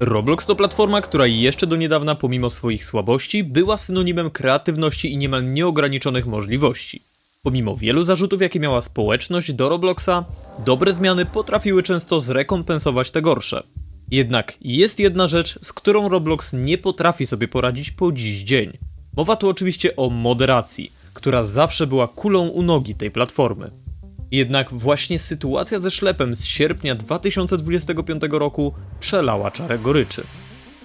Roblox to platforma, która jeszcze do niedawna pomimo swoich słabości była synonimem kreatywności i niemal nieograniczonych możliwości. Pomimo wielu zarzutów, jakie miała społeczność do Robloxa, dobre zmiany potrafiły często zrekompensować te gorsze. Jednak jest jedna rzecz, z którą Roblox nie potrafi sobie poradzić po dziś dzień. Mowa tu oczywiście o moderacji, która zawsze była kulą u nogi tej platformy. Jednak właśnie sytuacja ze ślepem z sierpnia 2025 roku przelała czarę goryczy.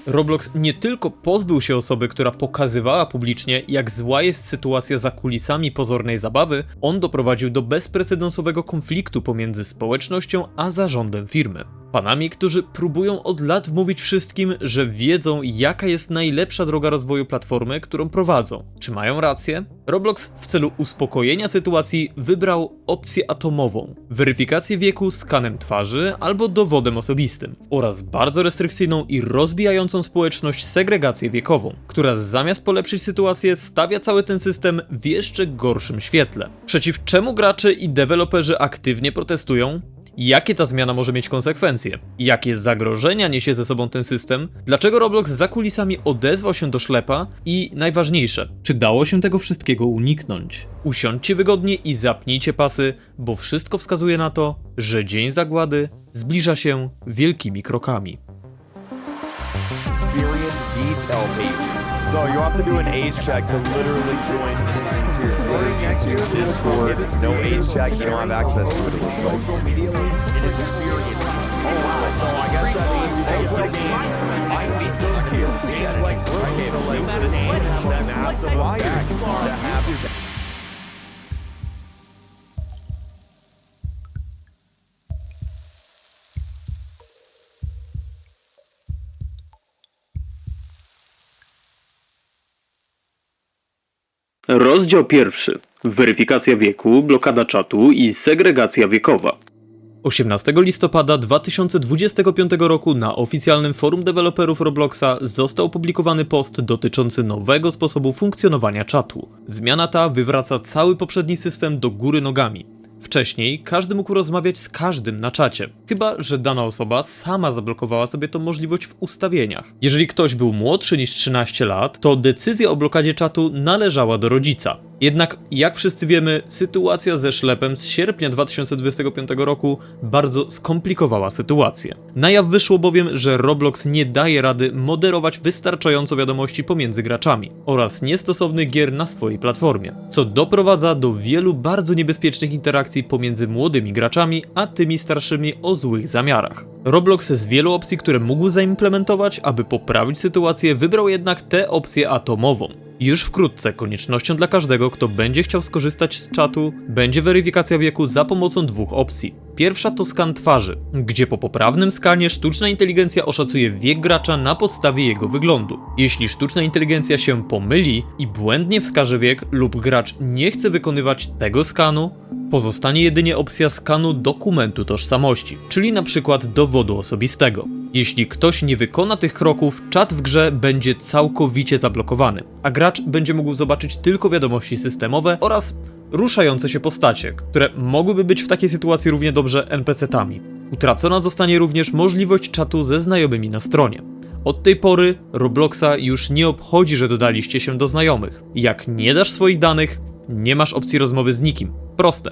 Roblox nie tylko pozbył się osoby, która pokazywała publicznie, jak zła jest sytuacja za kulisami pozornej zabawy, on doprowadził do bezprecedensowego konfliktu pomiędzy społecznością a zarządem firmy. Panami, którzy próbują od lat wmówić wszystkim, że wiedzą, jaka jest najlepsza droga rozwoju platformy, którą prowadzą. Czy mają rację? Roblox w celu uspokojenia sytuacji wybrał opcję atomową, weryfikację wieku skanem twarzy albo dowodem osobistym oraz bardzo restrykcyjną i rozbijającą społeczność segregację wiekową, która zamiast polepszyć sytuację stawia cały ten system w jeszcze gorszym świetle. Przeciw czemu gracze i deweloperzy aktywnie protestują? Jakie ta zmiana może mieć konsekwencje? Jakie zagrożenia niesie ze sobą ten system? Dlaczego Roblox za kulisami odezwał się do ślepa? I najważniejsze, czy dało się tego wszystkiego uniknąć? Usiądźcie wygodnie i zapnijcie pasy, bo wszystko wskazuje na to, że dzień zagłady zbliża się wielkimi krokami. Experience pages. So you have to do an age check to literally join into Discord. No age check, you don't have access to it. And experience. Oh wow, so I guess that means you take the. I those like like this game, that massive have Rozdział pierwszy. Weryfikacja wieku, blokada czatu i segregacja wiekowa. 18 listopada 2025 roku na oficjalnym forum deweloperów Robloxa został opublikowany post dotyczący nowego sposobu funkcjonowania czatu. Zmiana ta wywraca cały poprzedni system do góry nogami. Wcześniej każdy mógł rozmawiać z każdym na czacie, chyba że dana osoba sama zablokowała sobie tą możliwość w ustawieniach. Jeżeli ktoś był młodszy niż 13 lat, to decyzja o blokadzie czatu należała do rodzica. Jednak, jak wszyscy wiemy, sytuacja ze ślepem z sierpnia 2025 roku bardzo skomplikowała sytuację. Na jaw wyszło bowiem, że Roblox nie daje rady moderować wystarczająco wiadomości pomiędzy graczami oraz niestosownych gier na swojej platformie, co doprowadza do wielu bardzo niebezpiecznych interakcji pomiędzy młodymi graczami a tymi starszymi o złych zamiarach. Roblox z wielu opcji, które mógł zaimplementować, aby poprawić sytuację, wybrał jednak tę opcję atomową. Już wkrótce koniecznością dla każdego, kto będzie chciał skorzystać z czatu, będzie weryfikacja wieku za pomocą dwóch opcji. Pierwsza to skan twarzy, gdzie po poprawnym skanie sztuczna inteligencja oszacuje wiek gracza na podstawie jego wyglądu. Jeśli sztuczna inteligencja się pomyli i błędnie wskaże wiek lub gracz nie chce wykonywać tego skanu, Pozostanie jedynie opcja skanu dokumentu tożsamości, czyli przykład dowodu osobistego. Jeśli ktoś nie wykona tych kroków, czat w grze będzie całkowicie zablokowany, a gracz będzie mógł zobaczyć tylko wiadomości systemowe oraz ruszające się postacie, które mogłyby być w takiej sytuacji równie dobrze NPC-tami. Utracona zostanie również możliwość czatu ze znajomymi na stronie. Od tej pory Robloxa już nie obchodzi, że dodaliście się do znajomych. Jak nie dasz swoich danych, nie masz opcji rozmowy z nikim. Proste.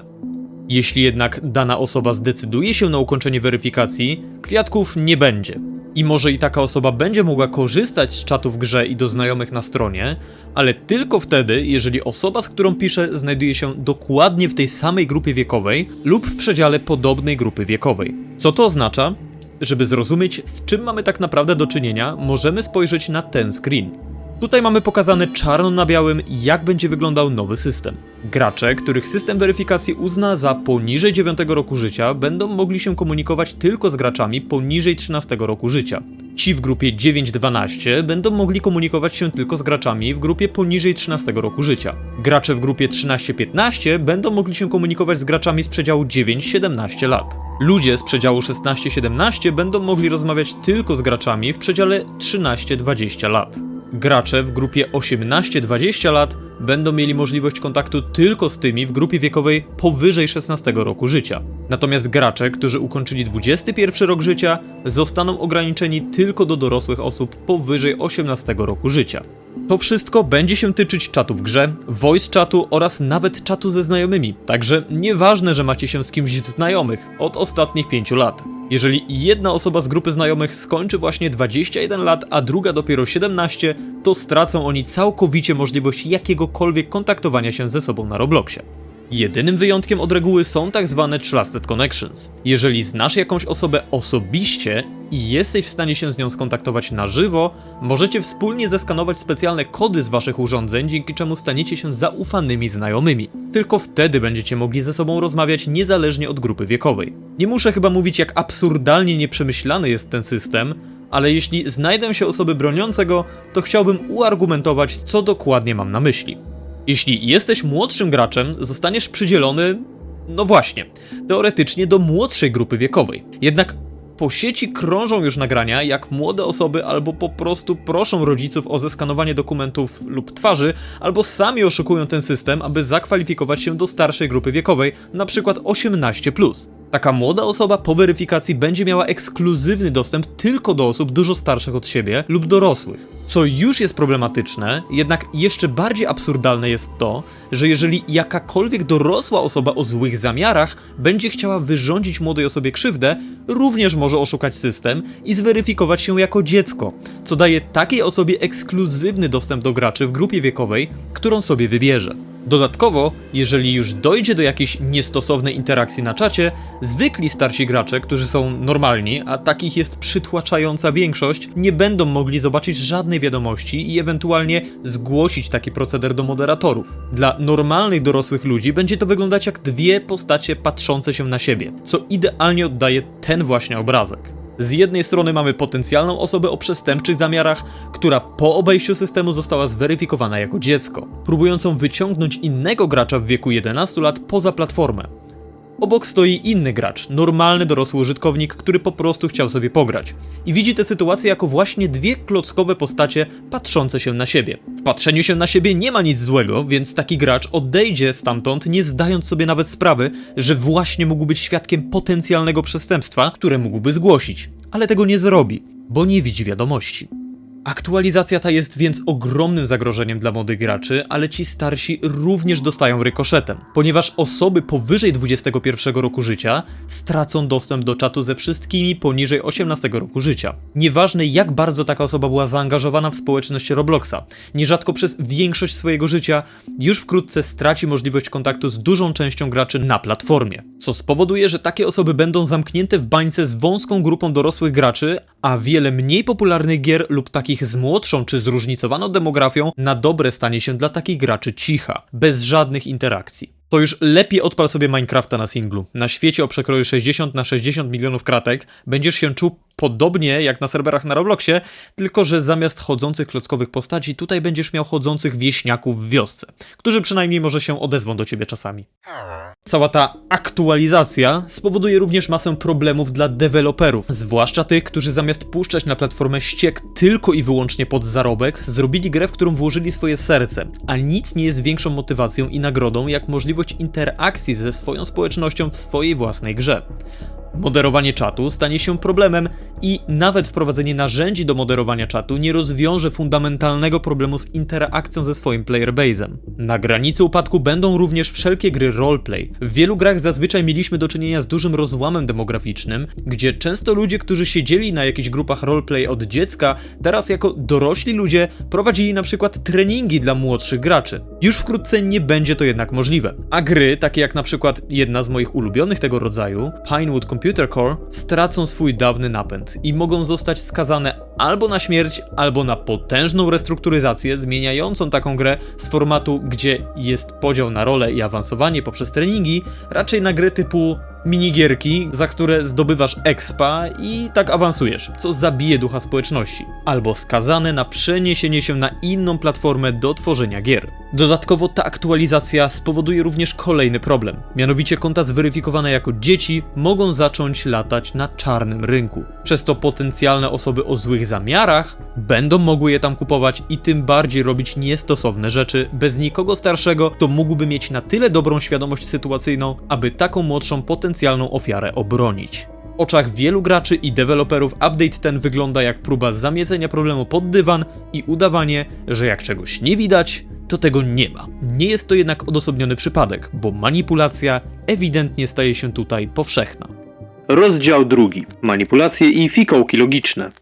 Jeśli jednak dana osoba zdecyduje się na ukończenie weryfikacji, kwiatków nie będzie. I może i taka osoba będzie mogła korzystać z czatu w grze i do znajomych na stronie, ale tylko wtedy, jeżeli osoba, z którą pisze, znajduje się dokładnie w tej samej grupie wiekowej lub w przedziale podobnej grupy wiekowej. Co to oznacza? Żeby zrozumieć, z czym mamy tak naprawdę do czynienia, możemy spojrzeć na ten screen. Tutaj mamy pokazane czarno na białym, jak będzie wyglądał nowy system. Gracze, których system weryfikacji uzna za poniżej 9 roku życia, będą mogli się komunikować tylko z graczami poniżej 13 roku życia. Ci w grupie 9-12 będą mogli komunikować się tylko z graczami w grupie poniżej 13 roku życia. Gracze w grupie 13-15 będą mogli się komunikować z graczami z przedziału 9-17 lat. Ludzie z przedziału 16-17 będą mogli rozmawiać tylko z graczami w przedziale 13-20 lat. Gracze w grupie 18-20 lat będą mieli możliwość kontaktu tylko z tymi w grupie wiekowej powyżej 16 roku życia. Natomiast gracze, którzy ukończyli 21 rok życia, zostaną ograniczeni tylko do dorosłych osób powyżej 18 roku życia. To wszystko będzie się tyczyć czatu w grze, voice chatu oraz nawet czatu ze znajomymi, także nieważne, że macie się z kimś w znajomych od ostatnich 5 lat. Jeżeli jedna osoba z grupy znajomych skończy właśnie 21 lat, a druga dopiero 17, to stracą oni całkowicie możliwość jakiegokolwiek kontaktowania się ze sobą na Robloxie. Jedynym wyjątkiem od reguły są tak zwane Trusted Connections. Jeżeli znasz jakąś osobę osobiście i jesteś w stanie się z nią skontaktować na żywo, możecie wspólnie zeskanować specjalne kody z waszych urządzeń, dzięki czemu staniecie się zaufanymi znajomymi. Tylko wtedy będziecie mogli ze sobą rozmawiać niezależnie od grupy wiekowej. Nie muszę chyba mówić, jak absurdalnie nieprzemyślany jest ten system, ale jeśli znajdą się osoby broniące go, to chciałbym uargumentować, co dokładnie mam na myśli. Jeśli jesteś młodszym graczem, zostaniesz przydzielony, no właśnie, teoretycznie do młodszej grupy wiekowej. Jednak po sieci krążą już nagrania, jak młode osoby albo po prostu proszą rodziców o zeskanowanie dokumentów lub twarzy, albo sami oszukują ten system, aby zakwalifikować się do starszej grupy wiekowej, na przykład 18+. Taka młoda osoba po weryfikacji będzie miała ekskluzywny dostęp tylko do osób dużo starszych od siebie lub dorosłych. Co już jest problematyczne, jednak jeszcze bardziej absurdalne jest to, że jeżeli jakakolwiek dorosła osoba o złych zamiarach będzie chciała wyrządzić młodej osobie krzywdę, również może oszukać system i zweryfikować się jako dziecko, co daje takiej osobie ekskluzywny dostęp do graczy w grupie wiekowej, którą sobie wybierze. Dodatkowo, jeżeli już dojdzie do jakiejś niestosownej interakcji na czacie, zwykli starsi gracze, którzy są normalni, a takich jest przytłaczająca większość, nie będą mogli zobaczyć żadnej wiadomości i ewentualnie zgłosić taki proceder do moderatorów. Dla normalnych dorosłych ludzi będzie to wyglądać jak dwie postacie patrzące się na siebie, co idealnie oddaje ten właśnie obrazek. Z jednej strony mamy potencjalną osobę o przestępczych zamiarach, która po obejściu systemu została zweryfikowana jako dziecko, próbującą wyciągnąć innego gracza w wieku 11 lat poza platformę. Obok stoi inny gracz, normalny dorosły użytkownik, który po prostu chciał sobie pograć. I widzi tę sytuację jako właśnie dwie klockowe postacie patrzące się na siebie. W patrzeniu się na siebie nie ma nic złego, więc taki gracz odejdzie stamtąd, nie zdając sobie nawet sprawy, że właśnie mógł być świadkiem potencjalnego przestępstwa, które mógłby zgłosić. Ale tego nie zrobi, bo nie widzi wiadomości. Aktualizacja ta jest więc ogromnym zagrożeniem dla młodych graczy, ale ci starsi również dostają rykoszetem, ponieważ osoby powyżej 21 roku życia stracą dostęp do czatu ze wszystkimi poniżej 18 roku życia. Nieważne jak bardzo taka osoba była zaangażowana w społeczność Robloxa, nierzadko przez większość swojego życia już wkrótce straci możliwość kontaktu z dużą częścią graczy na platformie, co spowoduje, że takie osoby będą zamknięte w bańce z wąską grupą dorosłych graczy, a wiele mniej popularnych gier lub takich z młodszą czy zróżnicowaną demografią na dobre stanie się dla takich graczy cicha, bez żadnych interakcji. To już lepiej odpal sobie Minecrafta na singlu. Na świecie o przekroju 60 na 60 milionów kratek będziesz się czuł podobnie jak na serwerach na Robloxie, tylko że zamiast chodzących klockowych postaci, tutaj będziesz miał chodzących wieśniaków w wiosce, którzy przynajmniej może się odezwą do ciebie czasami. Cała ta aktualizacja spowoduje również masę problemów dla deweloperów, zwłaszcza tych, którzy zamiast puszczać na platformę ściek tylko i wyłącznie pod zarobek, zrobili grę, w którą włożyli swoje serce, a nic nie jest większą motywacją i nagrodą jak możliwość interakcji ze swoją społecznością w swojej własnej grze. Moderowanie czatu stanie się problemem i nawet wprowadzenie narzędzi do moderowania czatu nie rozwiąże fundamentalnego problemu z interakcją ze swoim playerbase'em. Na granicy upadku będą również wszelkie gry roleplay. W wielu grach zazwyczaj mieliśmy do czynienia z dużym rozłamem demograficznym, gdzie często ludzie, którzy siedzieli na jakichś grupach roleplay od dziecka, teraz jako dorośli ludzie prowadzili na przykład treningi dla młodszych graczy. Już wkrótce nie będzie to jednak możliwe. A gry, takie jak na przykład jedna z moich ulubionych tego rodzaju, Pinewood Core, stracą swój dawny napęd i mogą zostać skazane albo na śmierć, albo na potężną restrukturyzację zmieniającą taką grę z formatu, gdzie jest podział na role i awansowanie poprzez treningi, raczej na gry typu minigierki, za które zdobywasz expa i tak awansujesz, co zabije ducha społeczności, albo skazane na przeniesienie się na inną platformę do tworzenia gier. Dodatkowo ta aktualizacja spowoduje również kolejny problem. Mianowicie konta zweryfikowane jako dzieci mogą zacząć latać na czarnym rynku. Przez to potencjalne osoby o złych zamiarach będą mogły je tam kupować i tym bardziej robić niestosowne rzeczy bez nikogo starszego, kto mógłby mieć na tyle dobrą świadomość sytuacyjną, aby taką młodszą potencjalną ofiarę obronić. W oczach wielu graczy i deweloperów update ten wygląda jak próba zamiecenia problemu pod dywan i udawanie, że jak czegoś nie widać, to tego nie ma. Nie jest to jednak odosobniony przypadek, bo manipulacja ewidentnie staje się tutaj powszechna. Rozdział drugi. Manipulacje i fikołki logiczne.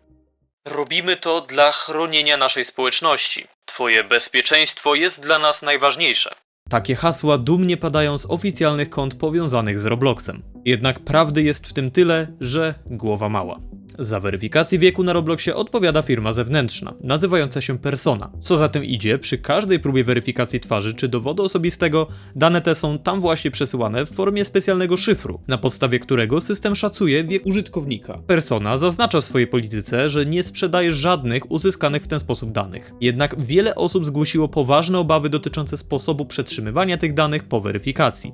Robimy to dla chronienia naszej społeczności. Twoje bezpieczeństwo jest dla nas najważniejsze. Takie hasła dumnie padają z oficjalnych kont powiązanych z Robloxem. Jednak prawdy jest w tym tyle, że głowa mała. Za weryfikację wieku na Robloxie odpowiada firma zewnętrzna, nazywająca się Persona. Co za tym idzie, przy każdej próbie weryfikacji twarzy czy dowodu osobistego, dane te są tam właśnie przesyłane w formie specjalnego szyfru, na podstawie którego system szacuje wiek użytkownika. Persona zaznacza w swojej polityce, że nie sprzedaje żadnych uzyskanych w ten sposób danych. Jednak wiele osób zgłosiło poważne obawy dotyczące sposobu przetrzymywania tych danych po weryfikacji.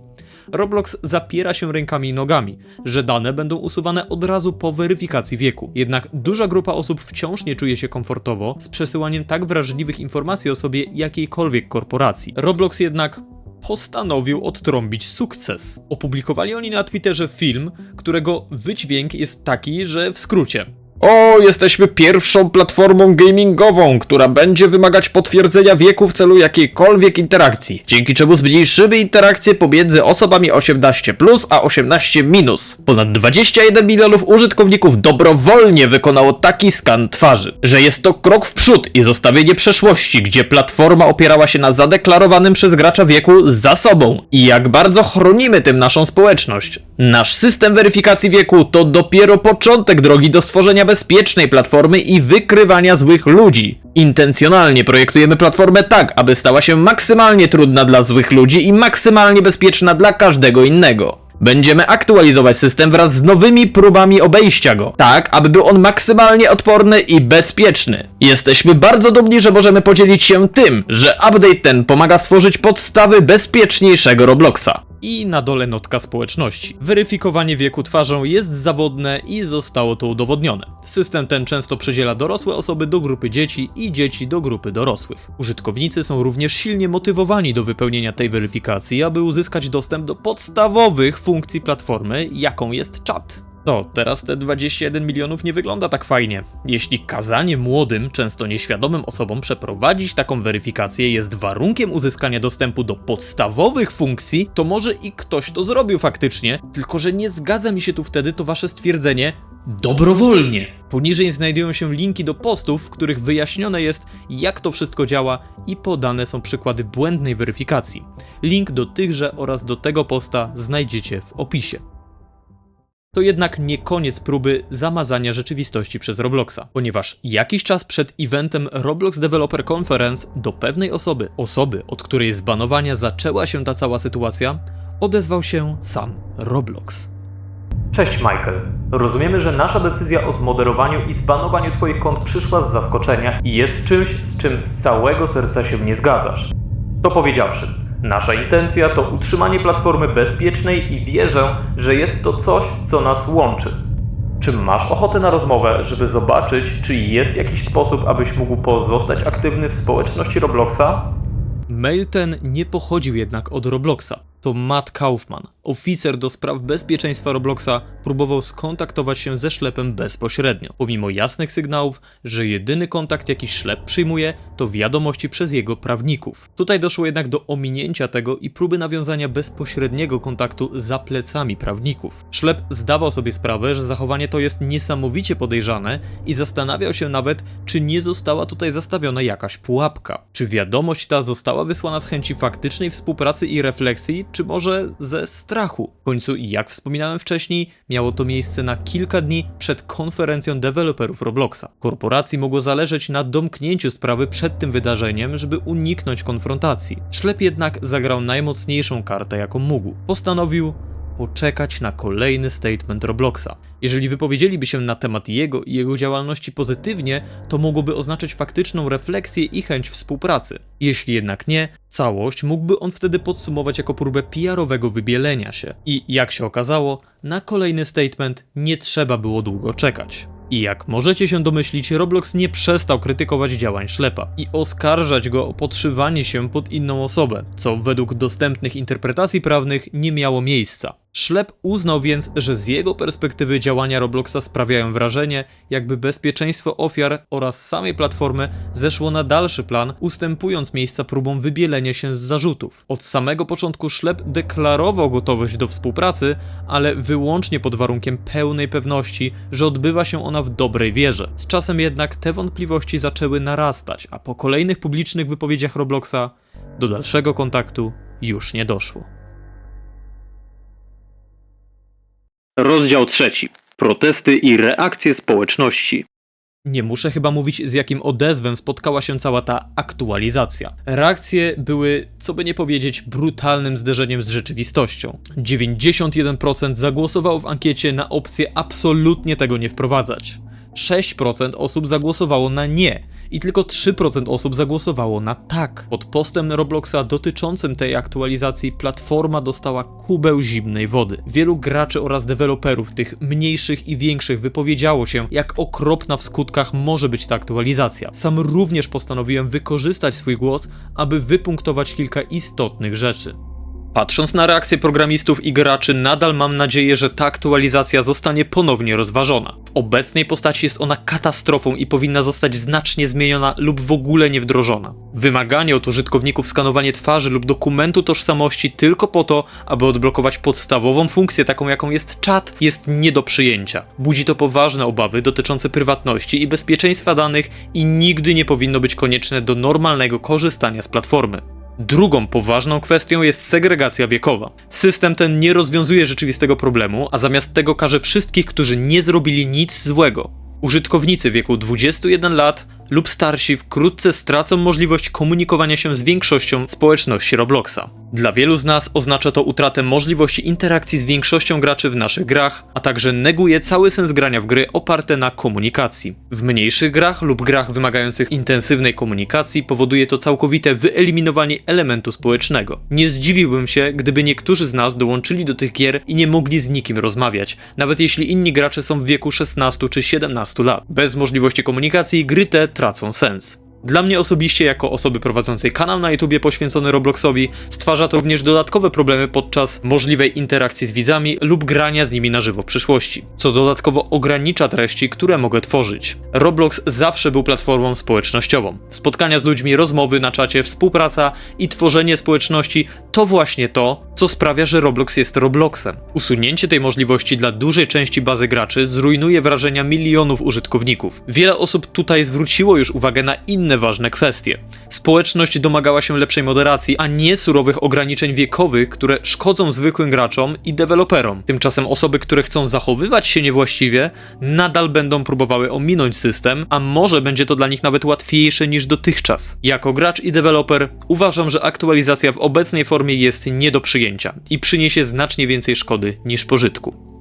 Roblox zapiera się rękami i nogami, że dane będą usuwane od razu po weryfikacji wieku. Jednak duża grupa osób wciąż nie czuje się komfortowo z przesyłaniem tak wrażliwych informacji o sobie jakiejkolwiek korporacji. Roblox jednak postanowił odtrąbić sukces. Opublikowali oni na Twitterze film, którego wydźwięk jest taki, że w skrócie. O, jesteśmy pierwszą platformą gamingową, która będzie wymagać potwierdzenia wieku w celu jakiejkolwiek interakcji, dzięki czemu zmniejszymy interakcje pomiędzy osobami 18 plus a 18 minus. Ponad 21 milionów użytkowników dobrowolnie wykonało taki skan twarzy, że jest to krok w przód i zostawienie przeszłości, gdzie platforma opierała się na zadeklarowanym przez gracza wieku za sobą i jak bardzo chronimy tym naszą społeczność. Nasz system weryfikacji wieku to dopiero początek drogi do stworzenia bezpiecznej platformy i wykrywania złych ludzi. Intencjonalnie projektujemy platformę tak, aby stała się maksymalnie trudna dla złych ludzi i maksymalnie bezpieczna dla każdego innego. Będziemy aktualizować system wraz z nowymi próbami obejścia go, tak aby był on maksymalnie odporny i bezpieczny. Jesteśmy bardzo dumni, że możemy podzielić się tym, że update ten pomaga stworzyć podstawy bezpieczniejszego Robloxa. I na dole notka społeczności. Weryfikowanie wieku twarzą jest zawodne i zostało to udowodnione. System ten często przydziela dorosłe osoby do grupy dzieci i dzieci do grupy dorosłych. Użytkownicy są również silnie motywowani do wypełnienia tej weryfikacji, aby uzyskać dostęp do podstawowych funkcji platformy, jaką jest czat. No, teraz te 21 milionów nie wygląda tak fajnie. Jeśli kazanie młodym, często nieświadomym osobom przeprowadzić taką weryfikację jest warunkiem uzyskania dostępu do podstawowych funkcji, to może i ktoś to zrobił faktycznie, tylko że nie zgadza mi się tu wtedy to wasze stwierdzenie dobrowolnie. Poniżej znajdują się linki do postów, w których wyjaśnione jest, jak to wszystko działa i podane są przykłady błędnej weryfikacji. Link do tychże oraz do tego posta znajdziecie w opisie to jednak nie koniec próby zamazania rzeczywistości przez Robloxa, ponieważ jakiś czas przed eventem Roblox Developer Conference do pewnej osoby, osoby, od której zbanowania zaczęła się ta cała sytuacja, odezwał się sam Roblox. Cześć Michael. Rozumiemy, że nasza decyzja o zmoderowaniu i zbanowaniu Twoich kont przyszła z zaskoczenia i jest czymś, z czym z całego serca się nie zgadzasz. To powiedziawszy, nasza intencja to utrzymanie platformy bezpiecznej i wierzę, że jest to coś, co nas łączy. Czy masz ochotę na rozmowę, żeby zobaczyć, czy jest jakiś sposób, abyś mógł pozostać aktywny w społeczności Robloxa? Mail ten nie pochodził jednak od Robloxa. To Matt Kaufman, oficer do spraw bezpieczeństwa Robloxa, próbował skontaktować się ze ślepem bezpośrednio, pomimo jasnych sygnałów, że jedyny kontakt jaki ślep przyjmuje to wiadomości przez jego prawników. Tutaj doszło jednak do ominięcia tego i próby nawiązania bezpośredniego kontaktu za plecami prawników. Ślep zdawał sobie sprawę, że zachowanie to jest niesamowicie podejrzane i zastanawiał się nawet, czy nie została tutaj zastawiona jakaś pułapka. Czy wiadomość ta została wysłana z chęci faktycznej współpracy i refleksji, czy może ze strachu. W końcu, jak wspominałem wcześniej, miało to miejsce na kilka dni przed konferencją deweloperów Robloxa. Korporacji mogło zależeć na domknięciu sprawy przed tym wydarzeniem, żeby uniknąć konfrontacji. Ślep jednak zagrał najmocniejszą kartę, jaką mógł. Postanowił poczekać na kolejny statement Robloxa. Jeżeli wypowiedzieliby się na temat jego i jego działalności pozytywnie, to mogłoby oznaczać faktyczną refleksję i chęć współpracy. Jeśli jednak nie, całość mógłby on wtedy podsumować jako próbę PR-owego wybielenia się. I jak się okazało, na kolejny statement nie trzeba było długo czekać. I jak możecie się domyślić, Roblox nie przestał krytykować działań ślepa i oskarżać go o podszywanie się pod inną osobę, co według dostępnych interpretacji prawnych nie miało miejsca. Szlep uznał więc, że z jego perspektywy działania Robloxa sprawiają wrażenie, jakby bezpieczeństwo ofiar oraz samej platformy zeszło na dalszy plan, ustępując miejsca próbom wybielenia się z zarzutów. Od samego początku Szlep deklarował gotowość do współpracy, ale wyłącznie pod warunkiem pełnej pewności, że odbywa się ona w dobrej wierze. Z czasem jednak te wątpliwości zaczęły narastać, a po kolejnych publicznych wypowiedziach Robloxa do dalszego kontaktu już nie doszło. Rozdział trzeci. Protesty i reakcje społeczności. Nie muszę chyba mówić, z jakim odezwem spotkała się cała ta aktualizacja. Reakcje były, co by nie powiedzieć, brutalnym zderzeniem z rzeczywistością. 91% zagłosowało w ankiecie na opcję absolutnie tego nie wprowadzać. 6% osób zagłosowało na nie i tylko 3% osób zagłosowało na tak. Pod postem Robloxa dotyczącym tej aktualizacji platforma dostała kubeł zimnej wody. Wielu graczy oraz deweloperów, tych mniejszych i większych, wypowiedziało się, jak okropna w skutkach może być ta aktualizacja. Sam również postanowiłem wykorzystać swój głos, aby wypunktować kilka istotnych rzeczy. Patrząc na reakcje programistów i graczy, nadal mam nadzieję, że ta aktualizacja zostanie ponownie rozważona. W obecnej postaci jest ona katastrofą i powinna zostać znacznie zmieniona lub w ogóle nie wdrożona. Wymaganie od użytkowników skanowanie twarzy lub dokumentu tożsamości tylko po to, aby odblokować podstawową funkcję, taką jaką jest czat, jest nie do przyjęcia. Budzi to poważne obawy dotyczące prywatności i bezpieczeństwa danych i nigdy nie powinno być konieczne do normalnego korzystania z platformy. Drugą poważną kwestią jest segregacja wiekowa. System ten nie rozwiązuje rzeczywistego problemu, a zamiast tego każe wszystkich, którzy nie zrobili nic złego. Użytkownicy wieku 21 lat lub starsi wkrótce stracą możliwość komunikowania się z większością społeczności Robloxa. Dla wielu z nas oznacza to utratę możliwości interakcji z większością graczy w naszych grach, a także neguje cały sens grania w gry oparte na komunikacji. W mniejszych grach lub grach wymagających intensywnej komunikacji powoduje to całkowite wyeliminowanie elementu społecznego. Nie zdziwiłbym się, gdyby niektórzy z nas dołączyli do tych gier i nie mogli z nikim rozmawiać, nawet jeśli inni gracze są w wieku 16 czy 17 lat. Bez możliwości komunikacji gry te tracą sens. Dla mnie osobiście, jako osoby prowadzącej kanał na YouTubie poświęcony Robloxowi, stwarza to również dodatkowe problemy podczas możliwej interakcji z widzami lub grania z nimi na żywo w przyszłości, co dodatkowo ogranicza treści, które mogę tworzyć. Roblox zawsze był platformą społecznościową. Spotkania z ludźmi, rozmowy na czacie, współpraca i tworzenie społeczności to właśnie to, co sprawia, że Roblox jest Robloxem. Usunięcie tej możliwości dla dużej części bazy graczy zrujnuje wrażenia milionów użytkowników. Wiele osób tutaj zwróciło już uwagę na inne ważne kwestie. Społeczność domagała się lepszej moderacji, a nie surowych ograniczeń wiekowych, które szkodzą zwykłym graczom i deweloperom. Tymczasem osoby, które chcą zachowywać się niewłaściwie, nadal będą próbowały ominąć system, a może będzie to dla nich nawet łatwiejsze niż dotychczas. Jako gracz i deweloper uważam, że aktualizacja w obecnej formie jest nie do przyjęcia i przyniesie znacznie więcej szkody niż pożytku.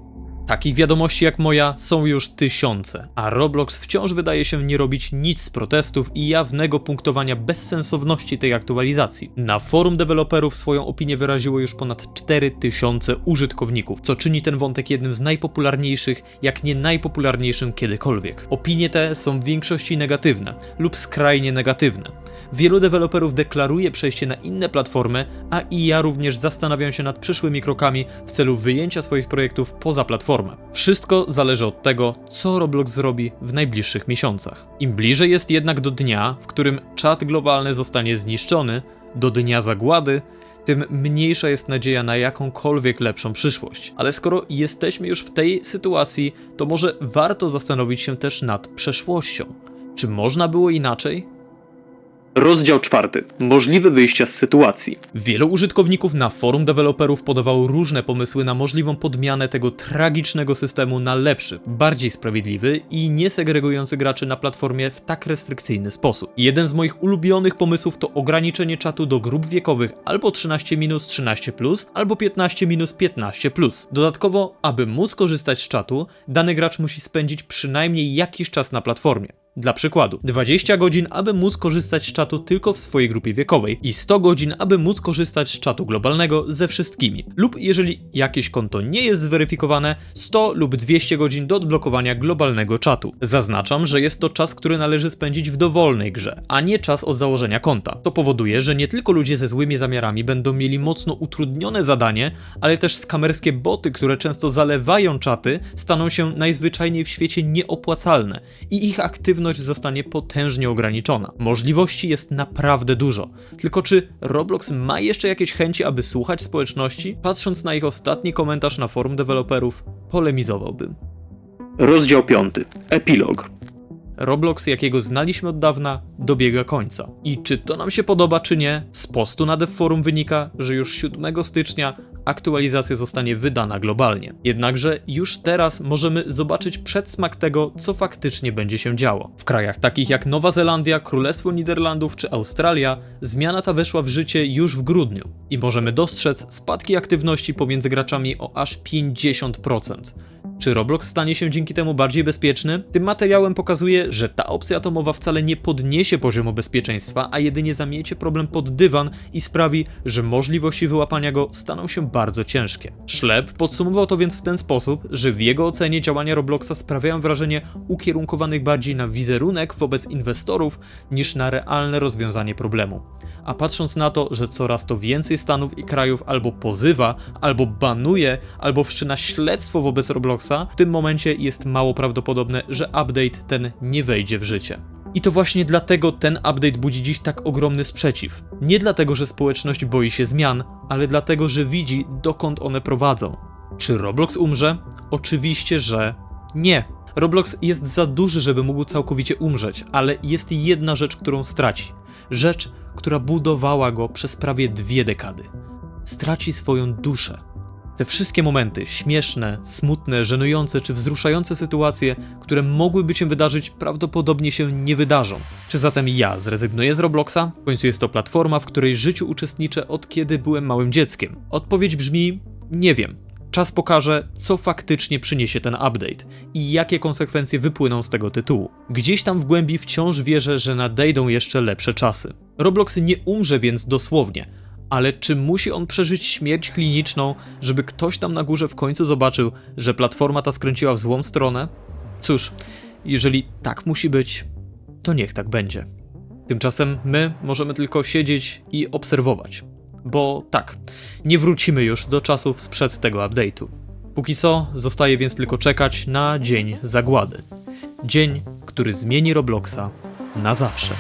Takich wiadomości jak moja są już tysiące, a Roblox wciąż wydaje się nie robić nic z protestów i jawnego punktowania bezsensowności tej aktualizacji. Na forum deweloperów swoją opinię wyraziło już ponad 4000 użytkowników, co czyni ten wątek jednym z najpopularniejszych, jak nie najpopularniejszym kiedykolwiek. Opinie te są w większości negatywne lub skrajnie negatywne. Wielu deweloperów deklaruje przejście na inne platformy, a i ja również zastanawiam się nad przyszłymi krokami w celu wyjęcia swoich projektów poza platformę. Wszystko zależy od tego, co Roblox zrobi w najbliższych miesiącach. Im bliżej jest jednak do dnia, w którym czat globalny zostanie zniszczony, do dnia zagłady, tym mniejsza jest nadzieja na jakąkolwiek lepszą przyszłość. Ale skoro jesteśmy już w tej sytuacji, to może warto zastanowić się też nad przeszłością. Czy można było inaczej? Rozdział czwarty. Możliwe wyjścia z sytuacji. Wielu użytkowników na forum deweloperów podawało różne pomysły na możliwą podmianę tego tragicznego systemu na lepszy, bardziej sprawiedliwy i nie segregujący graczy na platformie w tak restrykcyjny sposób. Jeden z moich ulubionych pomysłów to ograniczenie czatu do grup wiekowych albo 13-13+, albo 15-15+. Dodatkowo, aby móc korzystać z czatu, dany gracz musi spędzić przynajmniej jakiś czas na platformie. Dla przykładu, 20 godzin, aby móc korzystać z czatu tylko w swojej grupie wiekowej i 100 godzin, aby móc korzystać z czatu globalnego ze wszystkimi. Lub jeżeli jakieś konto nie jest zweryfikowane, 100 lub 200 godzin do odblokowania globalnego czatu. Zaznaczam, że jest to czas, który należy spędzić w dowolnej grze, a nie czas od założenia konta. To powoduje, że nie tylko ludzie ze złymi zamiarami będą mieli mocno utrudnione zadanie, ale też skamerskie boty, które często zalewają czaty, staną się najzwyczajniej w świecie nieopłacalne i ich aktywność zostanie potężnie ograniczona. Możliwości jest naprawdę dużo. Tylko czy Roblox ma jeszcze jakieś chęci, aby słuchać społeczności? Patrząc na ich ostatni komentarz na forum deweloperów, polemizowałbym. Rozdział 5. Epilog. Roblox, jakiego znaliśmy od dawna, dobiega końca. I czy to nam się podoba, czy nie, z postu na DevForum wynika, że już 7 stycznia aktualizacja zostanie wydana globalnie. Jednakże już teraz możemy zobaczyć przedsmak tego, co faktycznie będzie się działo. W krajach takich jak Nowa Zelandia, Królestwo Niderlandów czy Australia, zmiana ta weszła w życie już w grudniu i możemy dostrzec spadki aktywności pomiędzy graczami o aż 50%. Czy Roblox stanie się dzięki temu bardziej bezpieczny? Tym materiałem pokazuje, że ta opcja atomowa wcale nie podniesie poziomu bezpieczeństwa, a jedynie zamiecie problem pod dywan i sprawi, że możliwości wyłapania go staną się bardzo ciężkie. Szlep podsumował to więc w ten sposób, że w jego ocenie działania Robloxa sprawiają wrażenie ukierunkowanych bardziej na wizerunek wobec inwestorów niż na realne rozwiązanie problemu. A patrząc na to, że coraz to więcej stanów i krajów albo pozywa, albo banuje, albo wszczyna śledztwo wobec Robloxa, w tym momencie jest mało prawdopodobne, że update ten nie wejdzie w życie. I to właśnie dlatego ten update budzi dziś tak ogromny sprzeciw. Nie dlatego, że społeczność boi się zmian, ale dlatego, że widzi, dokąd one prowadzą. Czy Roblox umrze? Oczywiście, że nie. Roblox jest za duży, żeby mógł całkowicie umrzeć, ale jest jedna rzecz, którą straci. Rzecz, która budowała go przez prawie dwie dekady. Straci swoją duszę. Te wszystkie momenty, śmieszne, smutne, żenujące czy wzruszające sytuacje, które mogłyby się wydarzyć, prawdopodobnie się nie wydarzą. Czy zatem ja zrezygnuję z Robloxa? W końcu jest to platforma, w której życiu uczestniczę od kiedy byłem małym dzieckiem. Odpowiedź brzmi: nie wiem. Czas pokaże, co faktycznie przyniesie ten update i jakie konsekwencje wypłyną z tego tytułu. Gdzieś tam w głębi wciąż wierzę, że nadejdą jeszcze lepsze czasy. Roblox nie umrze więc dosłownie, ale czy musi on przeżyć śmierć kliniczną, żeby ktoś tam na górze w końcu zobaczył, że platforma ta skręciła w złą stronę? Cóż, jeżeli tak musi być, to niech tak będzie. Tymczasem my możemy tylko siedzieć i obserwować. Bo tak, nie wrócimy już do czasów sprzed tego update'u. Póki co, zostaje więc tylko czekać na dzień zagłady. Dzień, który zmieni Robloxa na zawsze.